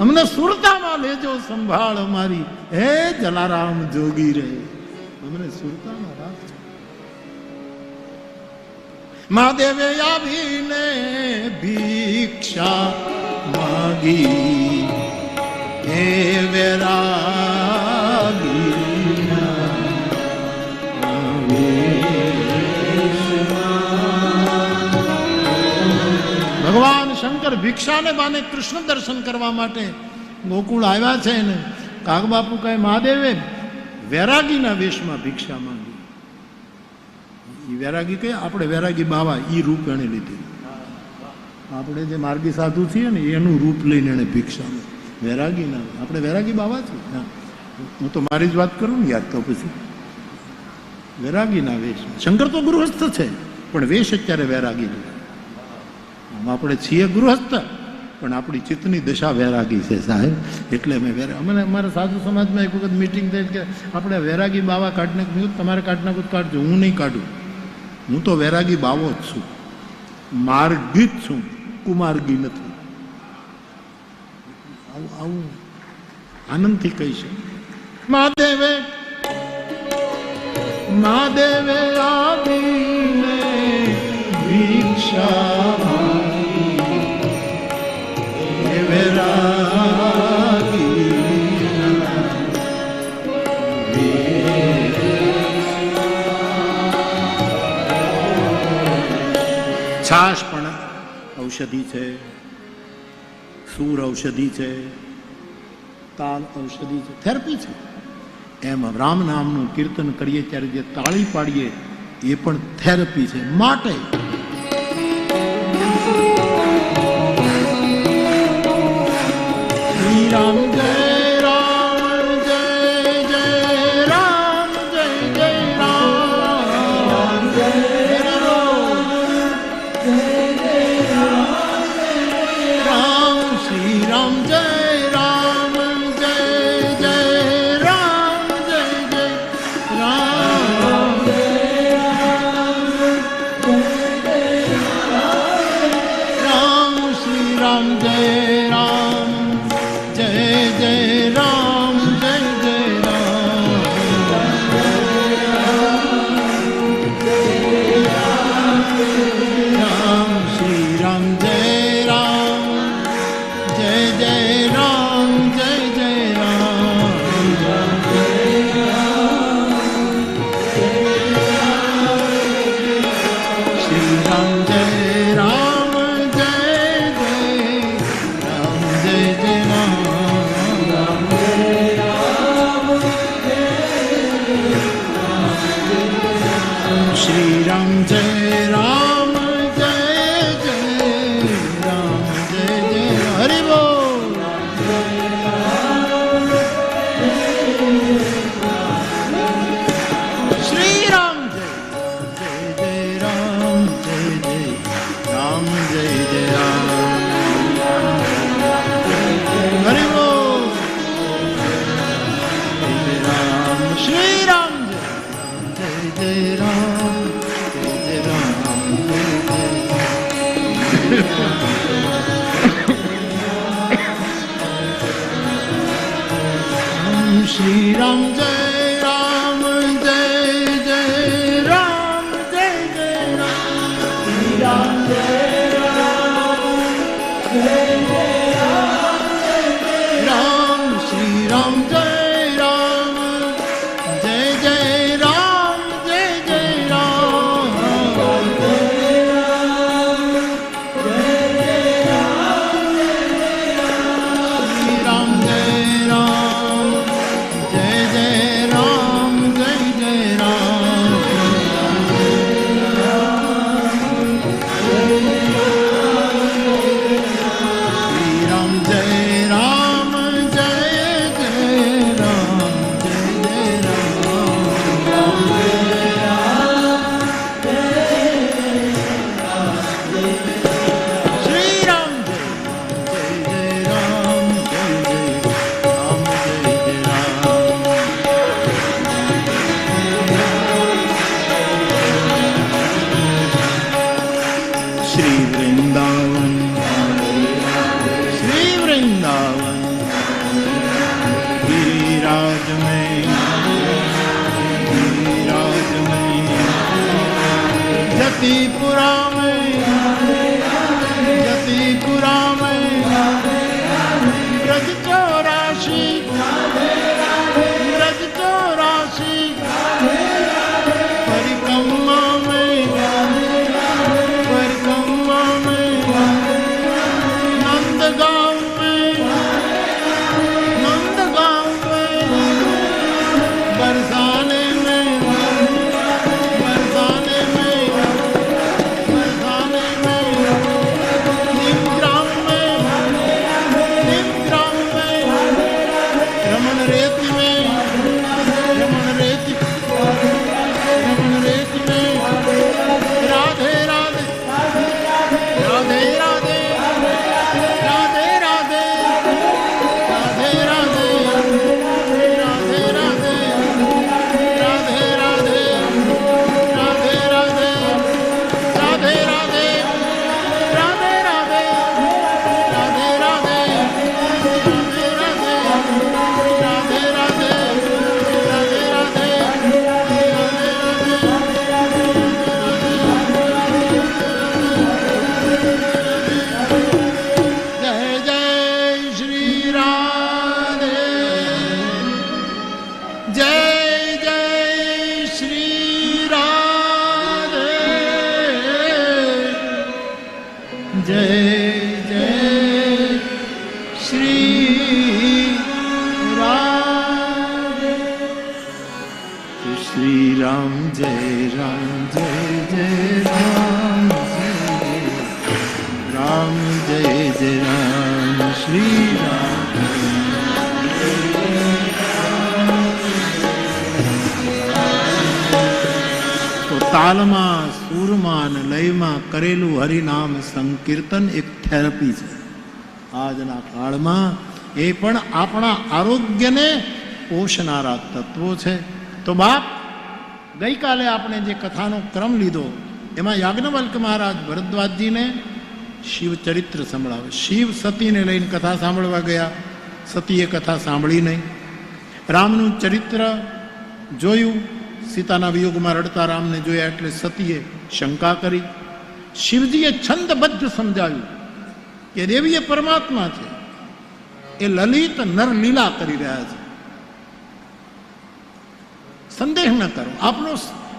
અમને સુરતામાં લેજો, સંભાળ અમારી હે જલારામ, જોગી રે. અમને સુરતામાં રાખજો. મહાદેવે આવીને ભિક્ષા માગી. હે ભગવાન શંકર ભિક્ષાને બાને કૃષ્ણ દર્શન કરવા માટે ગોકુળ આવ્યા છે ને, કાગબાપુ કહે, મહાદેવે, વૈરાગીના વેશમાં ભિક્ષા માંગી. એ વૈરાગી કહે આપણે વૈરાગી બાવા એ રૂપ એણે લીધી આપણે જે માર્ગી સાધુ છીએ ને, એનું રૂપ લઈને એણે ભિક્ષા વૈરાગી ના આપણે વૈરાગી બાવા છીએ? હું તો મારી જ વાત કરું ને, યાદ તો પછી. વૈરાગીના વેશ શંકર તો ગૃહસ્થ છે, પણ વેશ અત્યારે વૈરાગી લીધો આમ આપણે છીએ ગૃહસ્થ, પણ આપણી ચિત્તની દશા વૈરાગી છે સાહેબ. એટલે અમે વેરા, અમને અમારા સાધુ સમાજમાં એક વખત મિટિંગ થઈ કે આપણે વૈરાગી બાવા કાઢને નાખ્યું તમારે કાઢના નાખું કાઢજો, હું નહીં કાઢું. હું તો વૈરાગી બાવો જ છું. માર્ગી જ છું. કુમાર્ગી નથી. આવું આવું આનંદથી કહી છે મહાદેવે મહાદેવે આવીને ભિક્ષા છાશ પણ. ઔષધિ છે, સૂર ઔષધિ છે, તાલ ઔષધિ છે, થેરપી છે. એમ રામ નામનું કીર્તન કરીએ ત્યારે જે તાળી પાડીએ, એ પણ થેરપી છે માટે. રામ day. સંકીર્તન એક થેરપી છે. આજના કાળમાં એ પણ આપણા આરોગ્યને પોષનારા તત્વો છે. તો બાપ, ગઈકાલે આપણે જે કથાનો ક્રમ લીધો, એમાં યાજ્ઞવલ્ક મહારાજ ભરદ્વાજજીને શિવચરિત્ર સંભળાવે. શિવ સતીને લઈને કથા સાંભળવા ગયા. સતીએ કથા સાંભળી નહીં. રામનું ચરિત્ર જોયું. સીતાના વિયોગમાં રડતા રામને જોયા એટલે સતીએ શંકા કરી. શિવજીએ છંદબદ્ધ સમજાવ્યું કે દેવી એ પરમાત્મા છે. એ લલિત નર લીલા કરી રહ્યા છે. સંદેહ ન કરો. આપનો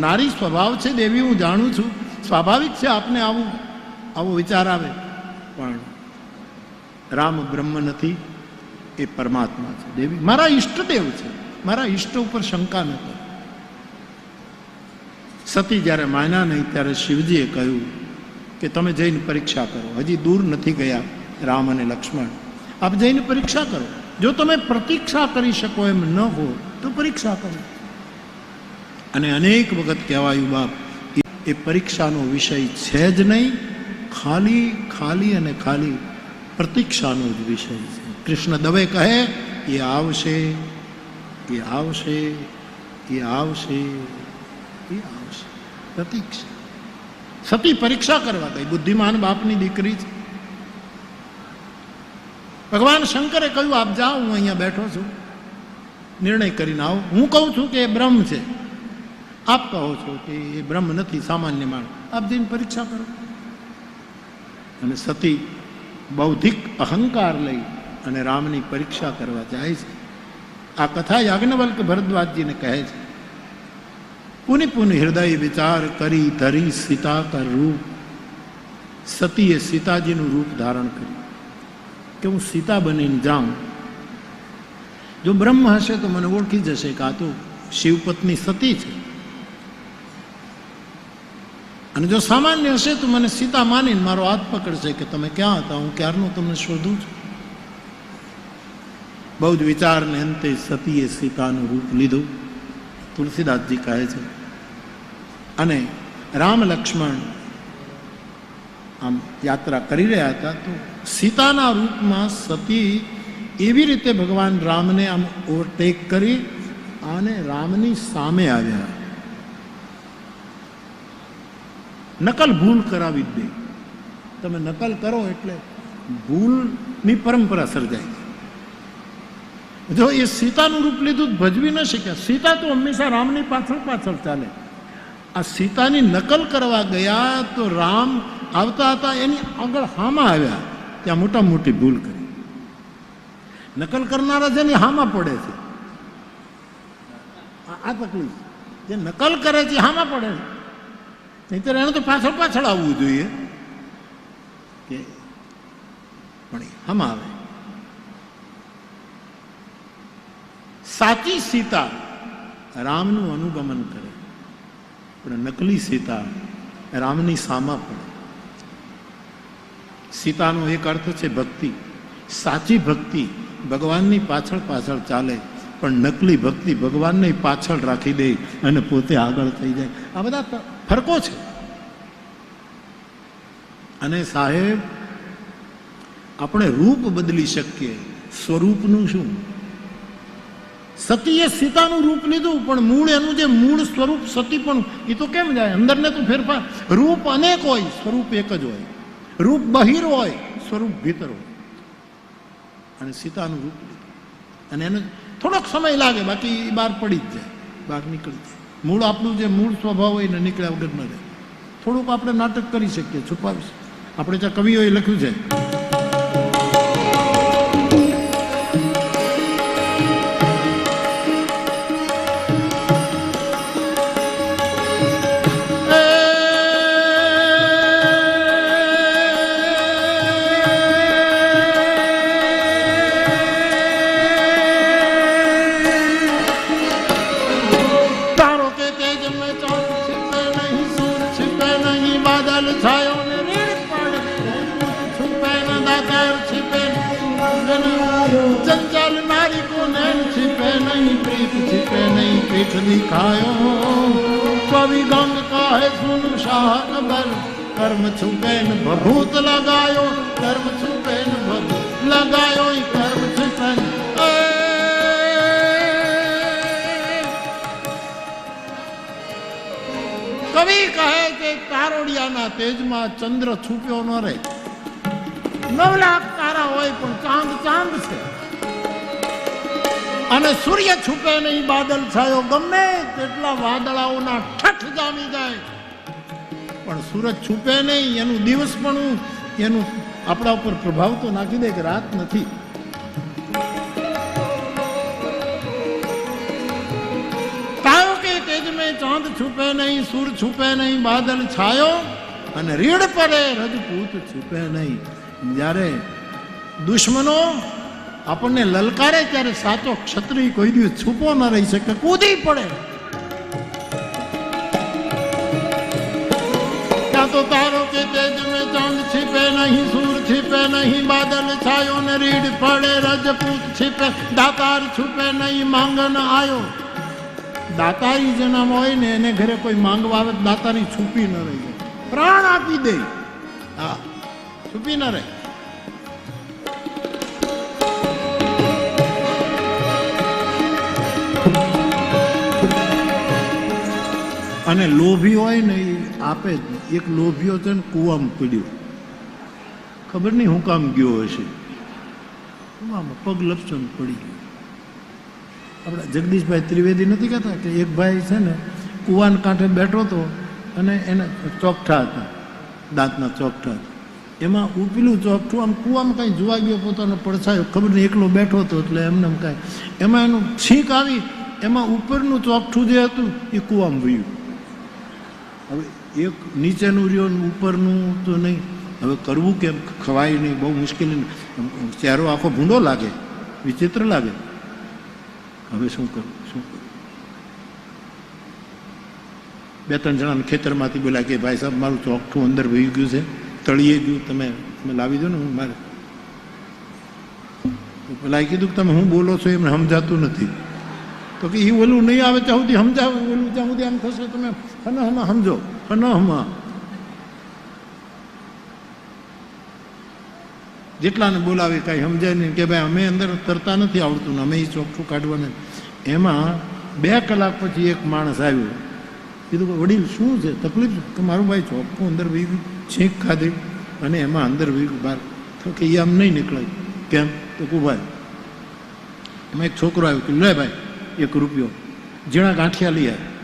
નારી સ્વભાવ છે દેવી હું જાણું છું. સ્વાભાવિક છે આપને આવું, આવો વિચાર આવે. પણ રામ બ્રહ્મ નથી, એ પરમાત્મા છે. દેવી મારા ઈષ્ટદેવ છે. મારા ઈષ્ટ ઉપર શંકા ન કરો. સતી જ્યારે માન્યા નહીં, ત્યારે શિવજીએ કહ્યું કે તમે જઈને પરીક્ષા કરો. હજી દૂર નથી ગયા રામ અને લક્ષ્મણ. આપ જઈને પરીક્ષા કરો. જો તમે પ્રતીક્ષા કરી શકો એમ ન હો તો પરીક્ષા કરો. અને અનેક વખત કહેવાયું, બાપ, એ- પરીક્ષાનો વિષય છે જ નહીં, ખાલી ખાલી અને ખાલી પ્રતીક્ષાનો જ વિષય છે. કૃષ્ણ દવે કહે, એ આવશે એ આવશે એ આવશે એ આવશે. પ્રતીક્ષા. સતી પરીક્ષા કરવા ગઈ બુદ્ધિમાન બાપની દીકરી છે. ભગવાન શંકરે કહ્યું, આપ જાઓ, હું અહીંયા બેઠો છું. નિર્ણય કરીને આવો. હું કહું છું કે એ બ્રહ્મ છે. આપ કહો છો કે એ બ્રહ્મ નથી, સામાન્ય માણસ. આપ જઈને પરીક્ષા કરો. અને સતી બૌદ્ધિક અહંકાર લઈ અને રામની પરીક્ષા કરવા જાય છે. આ કથા યાજ્ઞવલ્ક ભરદ્વાજજીને કહે છે. પુનિ પુનિ હૃદય વિચાર કરી ધરી સીતા કર રૂપ. સતીએ સીતાજીનું રૂપ ધારણ કર્યું કે હું સીતા બનીને જાઉં. જો બ્રહ્મ હશે તો મને ઓળખી જશે કે આ તો શિવપત્ની સતી છે. અને જો સામાન્ય હશે તો મને સીતા માનીને મારો હાથ પકડશે કે તમે ક્યાં હતા? હું ક્યારનું તમને શોધું છું? બહુ જ વિચારને અંતે સતીએ સીતાનું રૂપ લીધું. તુલસીદાસજી કહે છે અને રામ લક્ષ્મણ આમ યાત્રા કરી રહ્યા હતા, તો સીતાના રૂપમાં સતી એવી રીતે ભગવાન રામને આમ ઓવરટેક કરી અને રામની સામે આવ્યા. નકલ ભૂલ કરાવી દે. તમે નકલ કરો એટલે ભૂલની પરંપરા સર્જાય. જો એ સીતાનું રૂપ લીધું ભજવી ન શક્યા. સીતા તો હંમેશા રામની પાછળ પાછળ ચાલે. આ સીતાની નકલ કરવા ગયા તો રામ આવતા હતા, એની આગળ હામાં આવ્યા. ત્યાં મોટા મોટી ભૂલ કરી. નકલ કરનારા છે ને હામાં પડે છે. આ- તકલીફ. જે નકલ કરે છે હામાં પડે છે. નહીતર એને તો પાછળ પાછળ આવવું જોઈએ કે પણ હામાં આવે. સાચી સીતા રામનું અનુગમન કરે. પણ નકલી સીતા રામની સામા પડે સીતાનો એક અર્થ છે ભક્તિ. સાચી ભક્તિ ભગવાનની પાછળ પાછળ ચાલે, પણ નકલી ભક્તિ ભગવાનને પાછળ રાખી દે અને પોતે આગળ થઈ જાય. આ બધા ફરકો છે. અને સાહેબ, આપણે રૂપ બદલી શકીએ. સ્વરૂપનું શું? સતીએ સીતાનું રૂપ લીધું, પણ મૂળ એનું જે મૂળ સ્વરૂપ સતી પણ એ તો કેમ જાય? અંદરને તો ફેરફાર. રૂપ અનેક હોય, સ્વરૂપ એક જ હોય. રૂપ બહિર હોય, સ્વરૂપ ભીતર હોય. અને સીતાનું રૂપ લીધું. અને એને થોડોક સમય લાગે, બાકી એ બહાર પડી જ જાય. બહાર નીકળી જાય. મૂળ આપણું જે મૂળ સ્વભાવ હોય ને નીકળ્યા વગર ન રહે. થોડુંક આપણે નાટક કરી શકીએ છુપાવી શકીએ આપણે ત્યાં કવિઓએ લખ્યું છે ચંદ્ર છુપ્યો ન રહે. નવ લાખ તારા હોય પણ ચાંદ ચાંદ છે. અને સૂર્ય છુપે નહીં બાદલ છાયો ગમે તેટલા વાદળાઓના ઠઠ જામી જાય. પણ સૂરજ છુપે નહીં, એનું દિવસ પણ એનું આપણા ઉપર પ્રભાવ તો નાખી દે કે રાત નથી. ચાંદ છુપે નહીં, સૂર છુપે નહીં, બાદલ છાયો અને રીડ પરે રજપૂત છુપે નહીં. જ્યારે દુશ્મનો આપણને લલકારે, ત્યારે સાચો ક્ષત્રિય કોઈ દિવસ છુપો ન રહી શકે, કૂદી પડે. ત્યાં તો તારો કે તેજ મેં ચંદ છીપે નહીં, સૂર છીપે નહીં, બાદલ છાયો ને રીડ પડે, રજપૂત છીપે, દાતાર છુપે નહીં, માંગન આયો. દાતારી જન્મ હોય ને એને ઘરે કોઈ માંગવા આવે દાતારી છુપી ન રહી પ્રાણ આપી દે. હા, છૂપી ન રહે. અને લોભી હોય ને એ આપે જ. એક લોભીઓ છે ને કૂવામાં પીડ્યો. ખબર નહીં હું કામ ગયો હશે. કૂવામાં પગ લપસન પડી ગયો. આપણા જગદીશભાઈ ત્રિવેદી નથી કહેતા કે એક ભાઈ છે ને કૂવાન કાંઠે બેઠો હતો અને એને ચોકઠા હતા, દાંતના ચોકઠા હતા. એમાં ઉપીલું ચોકઠું આમ કૂવામાં કાંઈ જોવા ગયો, પોતાનો પડછાયો, ખબર નહીં, એકલો બેઠો હતો એટલે એમને એમ કાંઈ. એમાં એનું છીંક આવી, એમાં ઉપરનું ચોકઠું જે હતું, એ કૂવામાં વયું. હવે એક નીચેનું રહ્યો ને ઉપરનું તો નહીં. હવે કરવું કેમ? ખવાય નહીં, બહુ મુશ્કેલી ચહેરો આખો ભૂંડો લાગે, વિચિત્ર લાગે. હવે શું કરવું શું કરવું બે ત્રણ જણાને ખેતરમાંથી બોલા કે, ભાઈ સાહેબ, મારું ચોખ્ઠું અંદર વહી ગયું છે. તળીએ ગયું, તમે લાવી દો ને હું મારે. પેલા કીધું કે, તમે હું બોલો છો એમને સમજાતું નથી. તો કે એ ઓલું નહીં આવે, ત્યાં સુધી સમજાવે, ઓલું ત્યાં સુધી આમ થશે, તમે હના સમજો ફનહમાં હમા જેટલાને બોલાવી કાંઈ સમજાય નહીં કે ભાઈ અમે અંદર તરતા નથી આવડતું ને અમે એ ચોખ્ખું કાઢવાને. એમાં બે કલાક પછી એક માણસ આવ્યો. કીધું કે, વડીલ, શું છે? તકલીફ કે મારું ભાઈ ચોખ્ખું અંદર વી ગયું છીંક ખાધી અને એમાં અંદર વી ગયું બહાર તો કે એ આમ નહીં નીકળે. કેમ? તો કહું ભાઈ એમાં એક છોકરો આવ્યો કે, લે ભાઈ, એક રૂપિયો. ઝીણા ગાંઠિયા લઈ આવે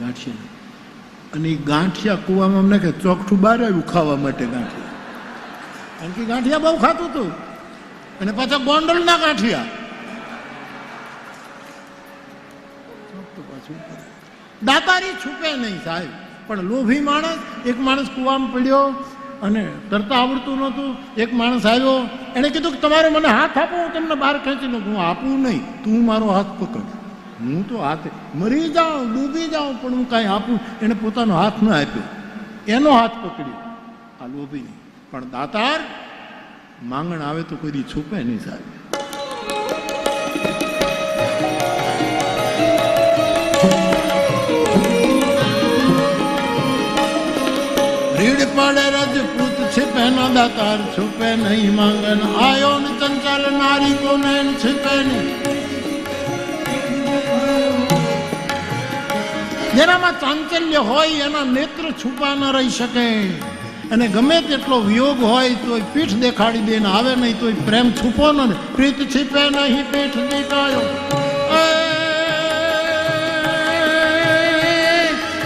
ગાંઠિયા. અને એ ગાંઠિયા કૂવામાં અમને કે ચોકઠું બહાર આવ્યું ખાવા માટે ગાંઠિયા. કારણ કે ગાંઠિયા બહુ ખાતું હતું. અને પાછા ગોંડલના ગાંઠિયા. દાતારી છૂપે નહીં સાહેબ. પણ લોભી માણસ, એક માણસ કૂવામાં પડ્યો અને તરતા આવડતું નહોતું. એક માણસ આવ્યો, એણે કીધું કે તમારે મને હાથ આપો, હું તમને બહાર ખેંચી લઉં હું આપું નહીં. તું મારો હાથ પકડ. હું તો હાથે મરી જાઉં, ડૂબી જાઉં, પણ હું કાંઈ આપું એને પોતાનો હાથ ન આપ્યો. એનો હાથ પકડ્યો. આ લોભી નહીં પણ દાતાર, માંગણ આવે તો કોઈ છૂપે નહીં સાહેબ. રીડ પડે રજપૂત છે પહેના દાતાર છુપે નહીં માંગન આયો ને ચંચલ નારી કોને છુપે નહીં. જેનામાં ચાંચલ્ય હોય, એના નેત્ર છુપા ન રહી શકે. અને ગમે તેટલો વિયોગ હોય, તોય પીઠ દેખાડી દે, ને આવે નહીં, તોય પ્રેમ છુપો ન પ્રીત છીપે નહીં, પીઠ દેખાયો.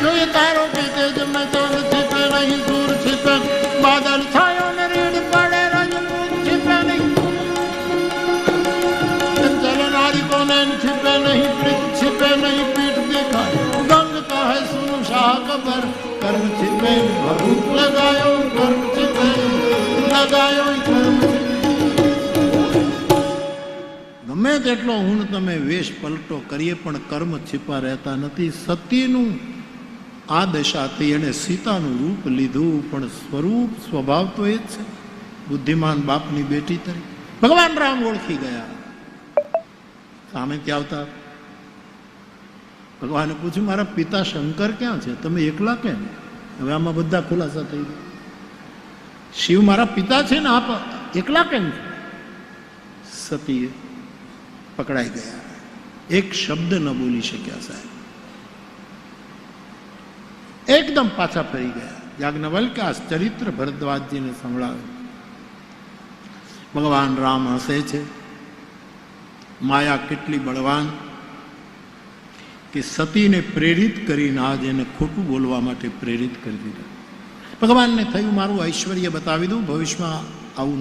જોઈએ તારો सुन शाह कबर कर्म छिपे भभूत लगायो कर्म छिपे लगायो ઈ કર્મ छिपे. ગમે તેટલો હું તમે વેશ પલટો કરીએ પણ કર્મ छिपા રહેતા નથી સતીનું આ દશાથી એણે સીતાનું રૂપ લીધું પણ સ્વરૂપ સ્વભાવ તો એ જ છે બુદ્ધિમાન બાપની બેટી તરીકે ભગવાન રામ ઓળખી ગયા સામેથી આવતા ભગવાને પૂછ્યું, મારા પિતા શંકર ક્યાં છે? તમે એકલા કેમ? હવે આમાં બધા ખુલાસા થઈ ગયા. શિવ મારા પિતા છે ને, આપ એકલા કેમ છો? સતીએ પકડાઈ ગયા. એક શબ્દ ન બોલી શક્યા સાહેબ. એકદમ પાછા ફરી ગયા. યાજ્ઞવલ્કે આ ચરિત્ર ભરદ્વાજજીને સંભળાવ્યું ભગવાન રામ હસે છે. માયા કેટલી બળવાન. કે સતીને પ્રેરિત કરીને આજ એને ખોટું બોલવા માટે પ્રેરિત કરી દીધા. ભગવાનને થયું મારું ઐશ્વર્ય બતાવી દઉં, ભવિષ્યમાં આવું